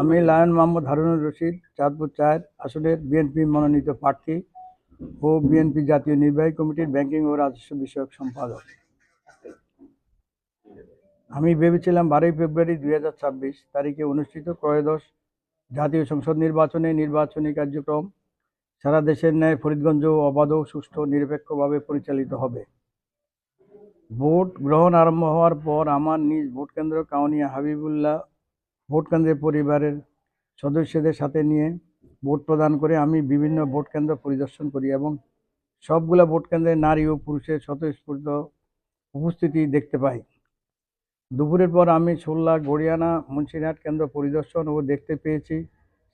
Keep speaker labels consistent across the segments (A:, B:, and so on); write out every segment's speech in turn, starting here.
A: আমি লায়ন মোহাম্মদ হারুনুর রশিদ, চাঁদপুর চায়ের আসনের বিএনপি মনোনীত প্রার্থী ও বিএনপি জাতীয় নির্বাহী কমিটির ব্যাংকিং ও রাজস্ব বিষয়ক সম্পাদক। আমি ভেবেছিলাম বারোই ফেব্রুয়ারি দুই হাজার ছাব্বিশ তারিখে অনুষ্ঠিত ত্রয়োদশ জাতীয় সংসদ নির্বাচনে নির্বাচনী কার্যক্রম সারা দেশের ন্যায় ফরিদগঞ্জ অবাধ সুষ্ঠু নিরপেক্ষভাবে পরিচালিত হবে। ভোট গ্রহণ আরম্ভ হওয়ার পর আমার নিজ ভোট কেন্দ্র কাউনিয়া হাবিবুল্লাহ ভোট কেন্দ্রের পরিবারের সদস্যদের সাথে নিয়ে ভোট প্রদান করে আমি বিভিন্ন ভোট কেন্দ্র পরিদর্শন করি এবং সবগুলা ভোট কেন্দ্রে নারী ও পুরুষের স্বতঃস্ফূর্ত উপস্থিতি দেখতে পাই। দুপুরের পর আমি সোল্লা গড়িয়ানা, মুন্সিরহাট কেন্দ্র পরিদর্শন ও দেখতে পেয়েছি।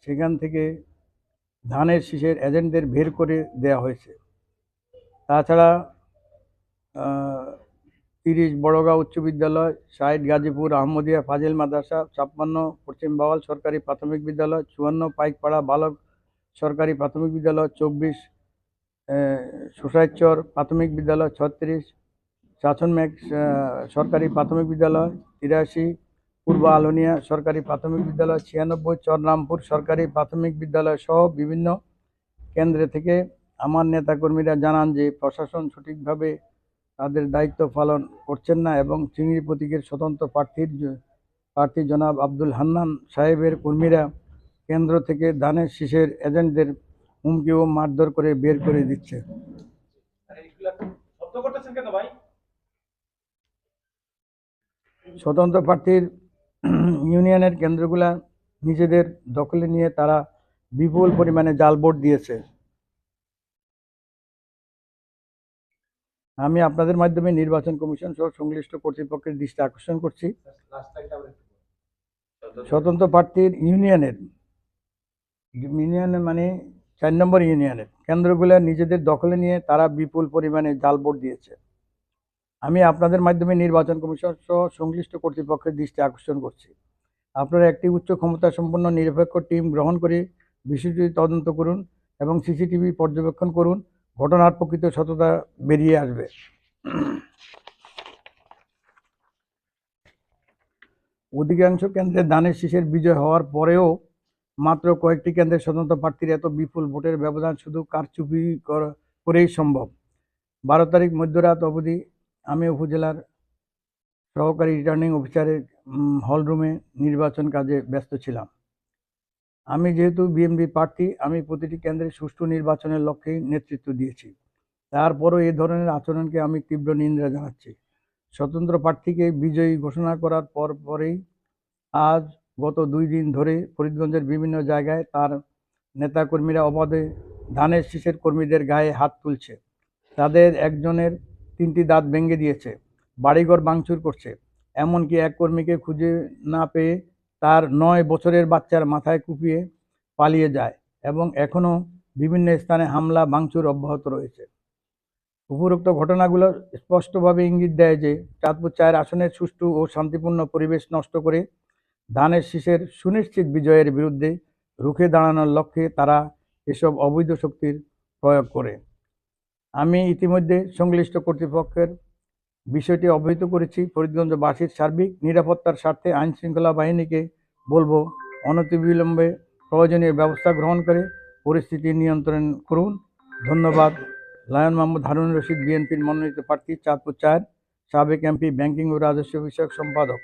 A: সেখান থেকে ধানের শীষের এজেন্টদের বের করে দেওয়া হয়েছে। তাছাড়া তিরিশ বড়গাঁও উচ্চ বিদ্যালয় শাহিদ গাজীপুর, আহমদিয়া, ফাজিল মাদ্রাসা, ছাপ্পান্ন পশ্চিম বাওয়াল সরকারি প্রাথমিক বিদ্যালয়, চুয়ান্ন পাইকপাড়া বালক সরকারি প্রাথমিক বিদ্যালয়, চব্বিশ সুসাইচর প্রাথমিক বিদ্যালয়, ছত্রিশ চাচনমেঘ সরকারি প্রাথমিক বিদ্যালয়, তিরাশি, পূর্ব আলোনিয়া সরকারি প্রাথমিক বিদ্যালয়, ছিয়ানব্বই, চররামপুর সরকারি প্রাথমিক বিদ্যালয় সহ বিভিন্ন কেন্দ্রে থেকে আমার নেতাকর্মীরা জানান যে প্রশাসন সঠিকভাবে তাদের দায়িত্ব পালন করছেন না এবং চিংড়ি প্রতীকের স্বতন্ত্র প্রার্থীর প্রার্থী জনাব আব্দুল হান্নান সাহেবের কর্মীরা কেন্দ্র থেকে ধানের শীষের এজেন্টদের হুমকি ও মারধর করে বের করে দিচ্ছে। স্বতন্ত্র প্রার্থীর ইউনিয়নের কেন্দ্রগুলা নিজেদের দখলে নিয়ে তারা বিপুল পরিমাণে জাল ভোট দিয়েছে। আমি আপনাদের মাধ্যমে নির্বাচন কমিশন সহ সংশ্লিষ্ট কর্তৃপক্ষের দৃষ্টি আকর্ষণ করছি। স্বতন্ত্র প্রার্থীর ইউনিয়নের ইউনিয়নের মানে চার নম্বর ইউনিয়নের কেন্দ্রগুলো নিজেদের দখলে নিয়ে তারা বিপুল পরিমাণে জাল ভোট দিয়েছে। আমি আপনাদের মাধ্যমে নির্বাচন কমিশন সহ সংশ্লিষ্ট কর্তৃপক্ষের দৃষ্টি আকর্ষণ করছি। আপনারা একটি উচ্চ ক্ষমতা সম্পন্ন নিরপেক্ষ টিম গ্রহণ করে বিষয়টি তদন্ত করুন এবং সিসিটিভি পর্যবেক্ষণ করুন। ঘটনার প্রকৃত সততা বেরিয়ে আসবে। অধিকাংশ কেন্দ্রে দানের শীষের বিজয় হওয়ার পরেও মাত্র কয়েকটি কেন্দ্রের স্বতন্ত্র প্রার্থীর এত বিপুল ভোটের ব্যবধান শুধু কারচুপি কর- করেই সম্ভব। বারো তারিখ মধ্যরাত অবধি আমি উপজেলার সহকারী রিটার্নিং অফিসারের হল রুমে নির্বাচন কাজে ব্যস্ত ছিলাম। আমি যেহেতু বিএমপি প্রার্থী, আমি প্রতিটি কেন্দ্রে সুষ্ঠু নির্বাচনের লক্ষ্যেই নেতৃত্ব দিয়েছি। তারপরও এ ধরনের আচরণকে আমি তীব্র নিন্দা জানাচ্ছি। স্বতন্ত্র প্রার্থীকে বিজয়ী ঘোষণা করার পর পরেই আজ গত দুই দিন ধরে ফরিদগঞ্জের বিভিন্ন জায়গায় তার নেতাকর্মীরা অবাধে ধানের শীষের কর্মীদের গায়ে হাত তুলছে। তাদের একজনের তিনটি দাঁত ভেঙে দিয়েছে, বাড়িঘর ভাঙচুর করছে। এমনকি এক কর্মীকে খুঁজে না পেয়ে তার নয় বছরের বাচ্চার মাথায় কুপিয়ে পালিয়ে যায় এবং এখনও বিভিন্ন স্থানে হামলা, ভাঙচুর অব্যাহত রয়েছে। উপরোক্ত ঘটনাগুলো স্পষ্টভাবে ইঙ্গিত দেয় যে, চাঁদপুর চায়ের আসনের সুষ্ঠু ও শান্তিপূর্ণ পরিবেশ নষ্ট করে ধানের শীষের সুনিশ্চিত বিজয়ের বিরুদ্ধে রুখে দাঁড়ানোর লক্ষ্যে তারা এসব অবৈধ শক্তির প্রয়োগ করে। আমি ইতিমধ্যে সংশ্লিষ্ট কর্তৃপক্ষের বিষয়টি অবহিত করেছি ফরিদগঞ্জবাসীর সার্বিক নিরাপত্তার স্বার্থে আইন শৃঙ্খলা বাহিনীকে বলব, অনতিবিলম্বে প্রয়োজনীয় ব্যবস্থা গ্রহণ করে পরিস্থিতি নিয়ন্ত্রণ করুন। ধন্যবাদ। লায়ন মোহাম্মদ হারুন রশিদ, বিএনপির মনোনীত প্রার্থী, চাঁদপুর চায়ের সাবেক এমপি, ব্যাংকিং ও রাজস্ব বিষয়ক সম্পাদক।